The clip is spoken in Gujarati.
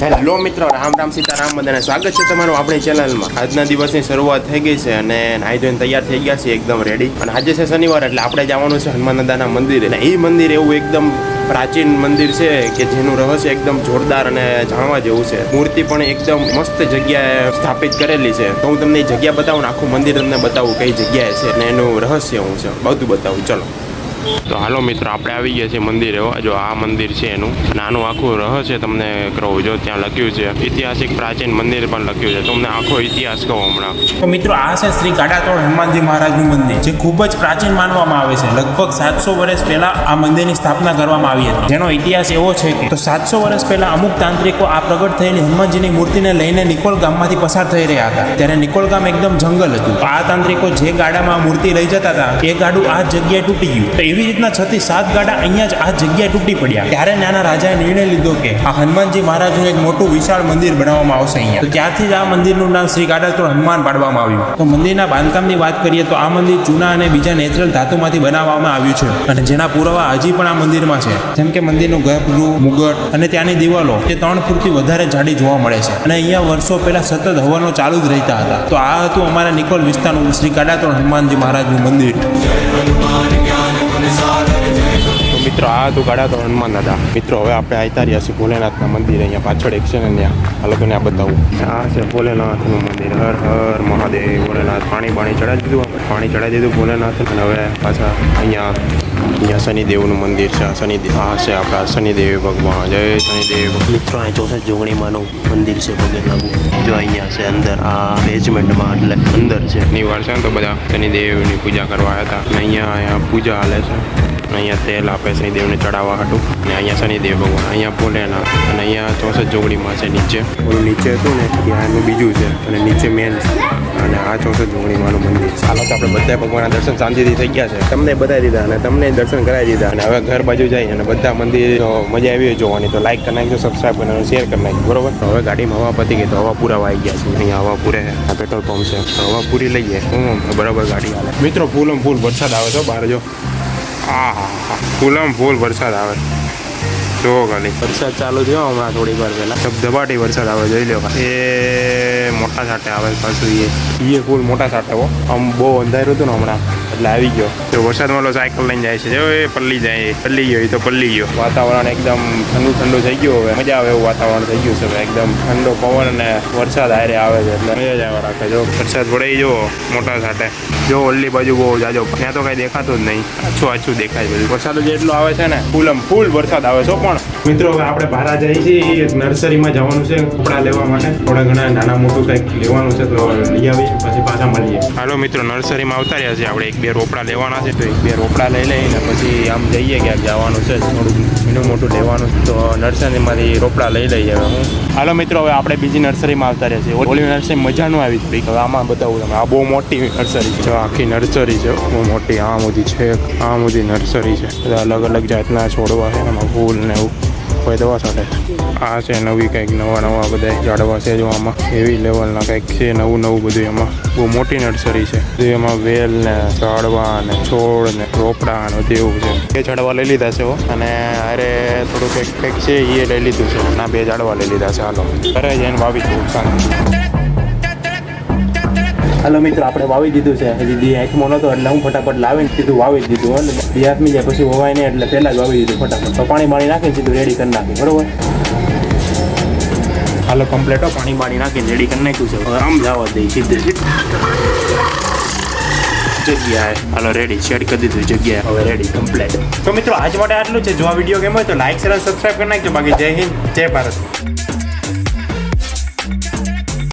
હેલો મિત્રો, રામ રામ સીતારામ, બધાને સ્વાગત છે તમારું આપણી ચેનલમાં. આજના દિવસની શરૂઆત થઈ ગઈ છે અને નાહી ધોઈને તૈયાર થઈ ગયા છે એકદમ રેડી અને આજે છે શનિવાર, એટલે આપણે જવાનું છે હનુમાન દાદાના મંદિરે. એ મંદિર એવું એકદમ પ્રાચીન મંદિર છે કે જેનું રહસ્ય એકદમ જોરદાર અને જાણવા જેવું છે. મૂર્તિ પણ એકદમ મસ્ત જગ્યાએ સ્થાપિત કરેલી છે. તો હું તમને જગ્યા બતાવું આખું મંદિર તમને બતાવું કઈ જગ્યાએ છે અને એનું રહસ્ય હું છે. બધું બતાવું. ચલો. તો હાલો મિત્રો, આપણે આવી ગયા છીએ મંદિરે. જો આ મંદિર છે એનું. નાનું આખું રહસ્ય તમને કહું, જો ત્યાં લખ્યું છે. ઐતિહાસિક પ્રાચીન મંદિર પણ લખ્યું છે. તમને આખો ઇતિહાસ કહો હમણાં. તો મિત્રો, આ છે શ્રી ગાડાતોડ હનુમાનજી મહારાજનું મંદિર, જે ખૂબ જ પ્રાચીન માનવામાં આવે છે. લગભગ સાતસો વર્ષ પહેલા આ મંદિરની સ્થાપના કરવામાં આવી હતી. જેનો ઇતિહાસ એવો છે કે, તો સાતસો વર્ષ પહેલા અમુક તાંત્રિકો આ પ્રગટ થયેલી હનુમાનજીની મૂર્તિને લઈને નિકોલ ગામમાંથી પસાર થઈ રહ્યા હતા. ત્યારે નિકોલ ગામ એકદમ જંગલ હતું. આ તાંત્રિકો જે ગાડામાં મૂર્તિ લઈ જતા હતા, એ ગાડું આ જગ્યાએ તૂટી ગયું. એવી રીતના છતી સાત ગાડા અહીંયા જ આ જગ્યાએ તૂટી પડ્યા. ત્યારે નાના રાજાએ નિર્ણય લીધો કે આ હનુમાનજી મહારાજનું એક મોટું વિશાળ મંદિર બનાવવામાં આવશે અહીંયા. તો ત્યારથી જ આ મંદિરનું નામ શ્રી ગાડાતોડ હનુમાન પાડવામાં આવ્યું. તો મંદિરના બાંધકામની વાત કરીએ તો આ મંદિર ચૂના અને બીજા નેચરલ ધાતુમાંથી બનાવવામાં આવ્યું છે. અને જેના પુરાવા હજી પણ આ મંદિરમાં છે. જેમ કે મંદિરનું ગર્ભગૃહ, મુગટ અને ત્યાંની દિવાલો તે ત્રણ ફૂટથી વધારે જાડી જોવા મળે છે. અને અહીંયા વર્ષો પહેલા સતત હવનો ચાલુ જ રહેતા હતા. તો આ હતું અમારા નિકોલ વિસ્તારનું શ્રી ગાડાતોડ હનુમાનજી મહારાજનું મંદિર. તો મિત્રો, આ હતું ગાડા તો હનુમાન દાદા મિત્રો, હવે આપણે આવતા રહ્યા છીએ ભોલેનાથના મંદિર, અહીંયા પાછળ એક છે ને ત્યાં. આ લોકોને આ બતાવું. આ છે ભોલેનાથનું મંદિર. હર હર મહાદેવ ભોલેનાથ. પાણી પાણી ચડાવી દીધું આપણે પાણી ચડાવી દીધું ભોલેનાથ. અને હવે પાછા અહીંયા અહીંયા શનિદેવનું મંદિર છે. આ શનિદેવ આ છે આપણા શનિદેવ ભગવાન. જય શનિદેવ. મિત્રો અહીં ચોસઠ જોગણીમાંનું મંદિર છે પગે જો અહીંયા છે અંદર આ બેઝમેન્ટમાં એટલે અંદર છે. નિવાર છે ને તો બધા શનિદેવની પૂજા કરવા આવ્યા હતા. અને અહીંયા અહીંયા પૂજા હાલે છે. અહીંયા તેલ આપે શનિદેવને ચડાવવા હતું અને અહીંયા શનિદેવ ભગવાન અહીંયા ભોલેનાથ. અને અહીંયા ચોસઠ જોગણીમાં છે નીચે. ઓલું નીચે હતું ને ત્યાં એનું બીજું છે અને નીચે મેન અને આ ચોસઠ જોગણીમાંનું મંદિર છે. હાલો તો આપણે બધા ભગવાનના દર્શન શાંતિથી થઈ ગયા છે. તમને બતાવી દીધા અને તમને દર્શન કરાવી દીધા. અને હવે ઘર બાજુ જઈ અને બધા મંદિર મજા આવી હોય જોવાની. તો લાઈક કરી નાખજો સબસ્ક્રાઈબ કરી નાખજો શેર કરી નાખજો. બરોબર? તો હવે ગાડીમાં હવા પતી ગઈ તો હવા પૂરા આવી ગયા છે. અહીંયા હવા પૂરે. આ પેટ્રોલ પંપ છે. તો હવા પૂરી લઈએ હું બરાબર ગાડી હાલે. મિત્રો ફૂલમ ફૂલ વરસાદ આવે તો બહાર જો. હા હા હા ફૂલમ ફૂલ વરસાદ આવે. જો ખાલી. વરસાદ ચાલુ થયો હમણાં થોડી વાર પહેલા. ધબધબાટી વરસાદ આવે જોઈ લો એ મોટા સાટે આવે પાછું એ. એ ફૂલ મોટા સાટે હો. આમ બહુ અંધારું હતું ને હમણાં. એટલે આવી ગયો. તો વરસાદમાં ઓલો સાયકલ લઈને જાય છે. જો એ પલ્લી જાય પલ્લી ગયો એ તો પલ્લી ગયો. વાતાવરણ એકદમ ઠંડુ ઠંડુ થઈ ગયું હવે. મજા આવે એવું વાતાવરણ થઈ ગયું છે હવે. એકદમ ઠંડો પવન અને વરસાદ હારે આવે છે એટલે મજા જ આવે રાખે જો. વરસાદ પડે જો મોટા સાથે જો ઓલી બાજુ બહુ જાજો. ત્યાં તો કઈ દેખાતું જ નહીં. આછું આછું દેખાય બધું. વરસાદ જ એટલો આવે છે ને ફૂલમ ફૂલ વરસાદ આવે છે પણ. મિત્રો હવે આપણે બહાર જઈએ છીએ. એક નર્સરીમાં જવાનું છે કપડાં લેવા માટે. થોડા ઘણા નાના મોટું કંઈક લેવાનું છે તો લઈ આવીશું. પછી પાછા મળીએ. હાલો મિત્રો નર્સરીમાં આવતા રહ્યા છીએ આપણે એક બે રોપડા લેવાના છે, તો એક બે રોપડા લઈ લઈને પછી આમ જઈએ ક્યાંક જવાનું છે થોડું એનું મોટું લેવાનું તો નર્સરીમાંથી રોપડા લઈ લઈએ હવે હું. હાલો મિત્રો, હવે આપણે બીજી નર્સરીમાં આવતા રહ્યા છીએ. ઓલી નર્સરી મજા નું આવી હતી હવે આમાં બતાવું તમે આ બહુ મોટી નર્સરી છે. આખી નર્સરી છે, બહુ મોટી. આ બધી છે આ બધી નર્સરી છે. બધા અલગ અલગ જાતના છોડવા છે, એમાં ફૂલ ને એવું. દવા સાથે? આ છે નવી કંઈક નવા નવા બધા ઝાડવા છે જો આમાં. એવી લેવલના કંઈક છે નવું નવું બધું એમાં. બહુ મોટી નર્સરી છે. બધું એમાં વેલ ને ઝાડવા ને છોડ ને રોપડા ને બધું એવું છે. એ ઝાડવા લઈ લીધા છે અને અરે થોડું કંઈક કંઈક છે એ લઈ લીધું છે. ના, બે ઝાડવા લઈ લીધા છે. હાલો. ઘરે જઈને વાવી દઉં શાંતિ હાલો મિત્રો, આપણે વાવી દીધું છે. હજી દી આંખમાં નહોતો, એટલે હું ફટાફટ લાવીને સીધું વાવી દીધું અને દી જાય પછી વવાય નહીં, એટલે પહેલાં જ વાવી દીધું ફટાફટ. તો પાણી બાણી નાખીને સીધું રેડી કરી નાખી બરોબર? હાલો કમ્પ્લેટો પાણી બાણી નાખીને રેડી કરી નાખ્યું છે. હવે આમ જવા દઈ સીધે. જગ્યાએ. હાલો રેડી શેડ કરી દીધું જગ્યાએ. હવે રેડી કમ્પ્લેટ તો મિત્રો, આજ માટે આટલું છે. જો આ વીડિયો ગમ્યો હોય તો લાઈક શેર સબસ્ક્રાઈબ કરી નાખજો. બાકી જય હિન્દ, જય ભારત.